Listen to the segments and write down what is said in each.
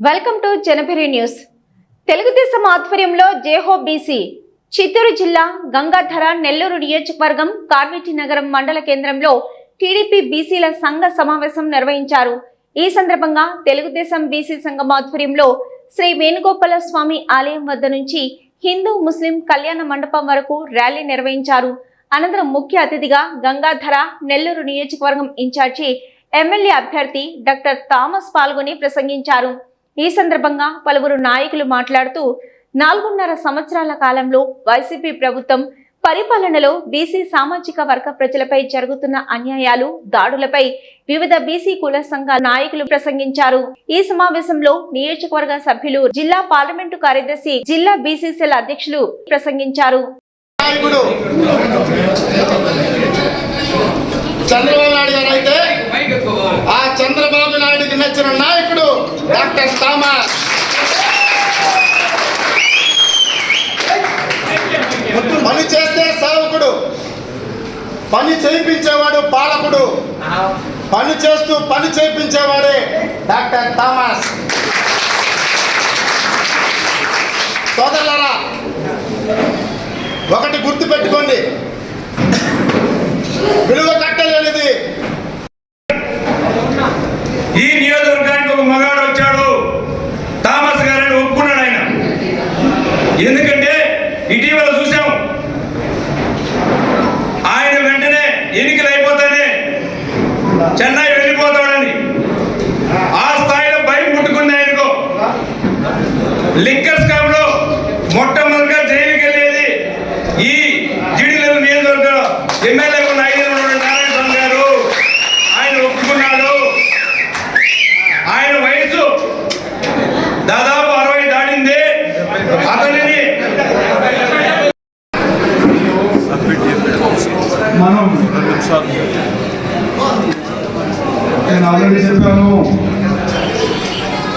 Welcome to Janapiri news. Telugu Desam ఆధ్వర్యంలో Jayaho BC Chittoor జిల్లా గంగాధర నెల్లూరు నియోజకవర్గం కార్మిటి నగరం మండల కేంద్రంలో టీడీపీ బీసీల సంఘ సమావేశం నిర్వహించారు. ఈ సందర్భంగా తెలుగుదేశం బీసీ సంఘం ఆధ్వర్యంలో శ్రీ వేణుగోపాల స్వామి ఆలయం వద్ద నుంచి హిందూ ముస్లిం కళ్యాణ మండపం వరకు ర్యాలీ నిర్వహించారు. అనంతరం ముఖ్య అతిథిగా గంగాధర నెల్లూరు నియోజకవర్గం ఇన్ఛార్జి ఎమ్మెల్యే అభ్యర్థి డాక్టర్ థామస్ పాల్గొని ప్రసంగించారు. ఈ సందర్భంగా పలువురు నాయకులు మాట్లాడుతూ నాలుగున్నర సంవత్సరాల కాలంలో వైసీపీ ప్రభుత్వం పరిపాలనలో బీసీ సామాజిక వర్గ ప్రజలపై జరుగుతున్న అన్యాయాలు దాడులపై వివిధ బీసీ కుల సంఘాల నాయకులు ప్రసంగించారు. ఈ సమావేశంలో నియోజకవర్గ సభ్యులు జిల్లా పార్లమెంటు కార్యదర్శి జిల్లా బీసీసీల అధ్యక్షులు ప్రసంగించారు నాయకుడు చంద్రబాబు నాయుడు గారు అయితే ఆ చంద్రబాబు నాయుడుకి నచ్చిన నాయకుడు డాక్టర్ థామస్ పని చేస్తే సేవకుడు పని చేయించేవాడు పాలకుడు. పని చేస్తూ పని చేయించేవాడే డాక్టర్ థామస్. సోదరులారా ఒకటి గుర్తు పెట్టుకోండి విలువ కట్టలేనిది. ఈ నియోజకవర్గానికి ఒక మగాడు వచ్చాడు. థామస్ గారని ఒప్పుకున్నాడు ఆయన. ఎందుకంటే ఇటీవల చూసాం ఆయన వెంటనే ఎన్నికలు అయిపోతానే చెన్నై వెళ్ళిపోతాడని ఆ స్థాయిలో భయం పుట్టుకుంది ఆయనకు. లిక్కర్ స్కామ్లో మొట్టమొదటిగా జైలుకి వెళ్ళేది ఈ జిడిల నియోజకవర్గం ఎమ్మెల్యే ఉన్న ఐదు నారాయణ స్వామి గారు. ఆయన ఒప్పుకున్నాడు. ఆయన వయసు దాదాపు అరవై దాటింది. అతనిని మనం నేను ఆల్రెడీ చెప్పాను.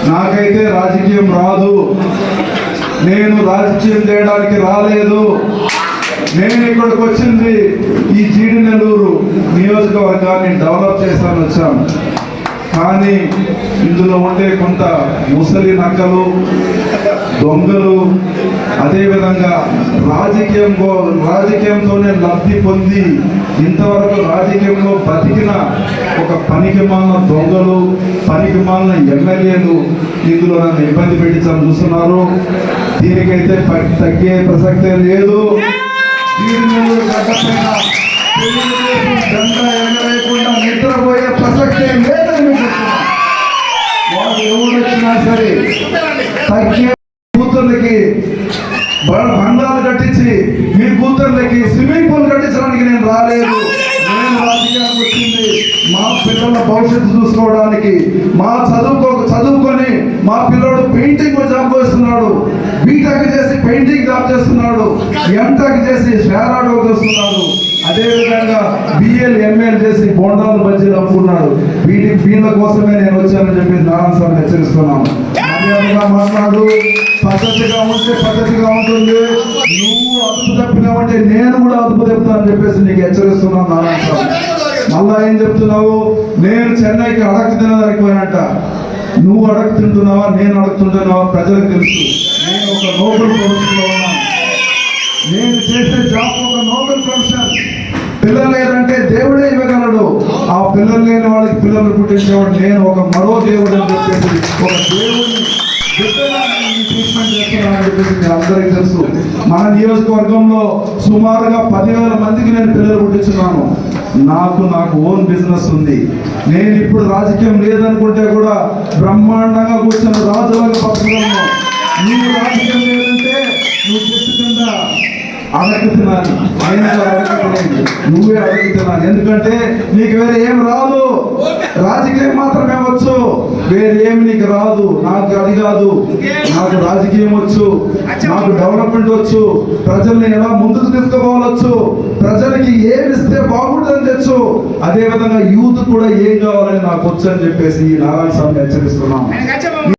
నాకైతే రాజకీయం రాదు. నేను రాజకీయం చేయడానికి రాలేదు. నేను ఇక్కడికి వచ్చింది ఈ జీడి నెల్లూరు నియోజకవర్గాన్ని డెవలప్ చేస్తాను వచ్చాను. కానీ ఇందులో ఉండే కొంత ముసలి నక్కలు దొంగలు అదేవిధంగా రాజకీయం రాజకీయంతోనే లబ్ధి పొంది ఇంతవరకు రాజకీయంలో బతికిన ఒక పనికి మాలిన దొంగలు పనికి మాలిన ఎమ్మెల్యేలు ఇందులో నన్ను ఇబ్బంది పెట్టించాలని చూస్తున్నారు. దీనికైతే ప- తగ్గే ప్రసక్తే లేదు. నిద్రపోయే ప్రసక్తే లేదు. అయినా సరే తగ్గే కూతుర్లకి బంధాలు బండాలు కట్టించి మీ కూతుర్లకి స్విమ్మింగ్ పూల్ కట్టించడానికి నేను రాలేదు. నేను రాజకీయానికి వచ్చింది. మా పిల్లల భవిష్యత్తు చూసుకోవడానికి మా చదువుకో చదువుకొని మా పిల్లడు పెయింటింగ్ జాబ్ చేస్తున్నాడు. బీటెక్ చేసి పెయింటింగ్ జాబ్ చేస్తున్నాడు. ఎంటెక్ చేసి షేరాడో చేస్తున్నాడు. అదే విధంగా బిఎల్ ఎంఎల్ చేసి బోండాలు బజ్జీలు అమ్ముకున్నాడు. వీటి కోసమే నేను వచ్చానని చెప్పి నారాయణ స్వామి హెచ్చరిస్తున్నాను. మాట్లాడు. పద్ధతిగా ఉంటే పద్ధతిగా ఉంటుంది. నువ్వు అదుపు తప్పినావంటే నేను కూడా అదుపు తప్పుతానని చెప్పేసి నీకు హెచ్చరిస్తున్నాను నారాయణ స్వామి మళ్ళా ఏం చెప్తున్నావు? నేను చెన్నైకి అడగ తినడానికి పోయినట్ట. నువ్వు అడగ తింటున్నావా? నేను అడుగుతుంటున్నావా ప్రజలకు తెలుసు. నేను ఒక నోబెల్ ప్రొఫెషన్లో ఉన్నాను. నేను చేసే జాబ్ ఒక నోబెల్ ప్రొఫెషన్ పిల్లలు లేదంటే దేవుడే ఆ పిల్లలు లేని వాళ్ళకి పిల్లలు పుట్టించేవాడు నేను ఒక మరో దేవుడు అని చెప్పేసి ఒక దేవుడిని ట్రీట్మెంట్ చేస్తున్నాను అని చెప్పేసి మీరు అందరికీ తెలుసు. మన నియోజకవర్గంలో సుమారుగా పదివేల మందికి నేను పిల్లలు పుట్టించున్నాను. నాకు నాకు ఓన్ బిజినెస్ ఉంది. నేను ఇప్పుడు రాజకీయం లేదనుకుంటే కూడా బ్రహ్మాండంగా కూర్చున్న రాజులకు పక్కన నువ్వు రాజకీయం లేదంటే నువ్వు చెట్టు కింద అడగతున్నాను ఆయన నువ్వే అడుగుతున్నాను ఎందుకంటే నీకు వేరే ఏం రాదు. రాజకీయం మాత్రమే వచ్చు. వేరేమి నీకు రాదు. నాకు అది కాదు. నాకు రాజకీయం వచ్చు. నాకు డెవలప్మెంట్ వచ్చు. ప్రజల్ని ఎలా ముందుకు తీసుకుపోవచ్చు? ప్రజలకి ఏమి ఇస్తే బాగుంటుందని తెచ్చు. అదే విధంగా యూత్ కూడా ఏం కావాలని నాకు వచ్చు అని చెప్పేసి ఈ నారాయణ స్వామిని హెచ్చరిస్తున్నాను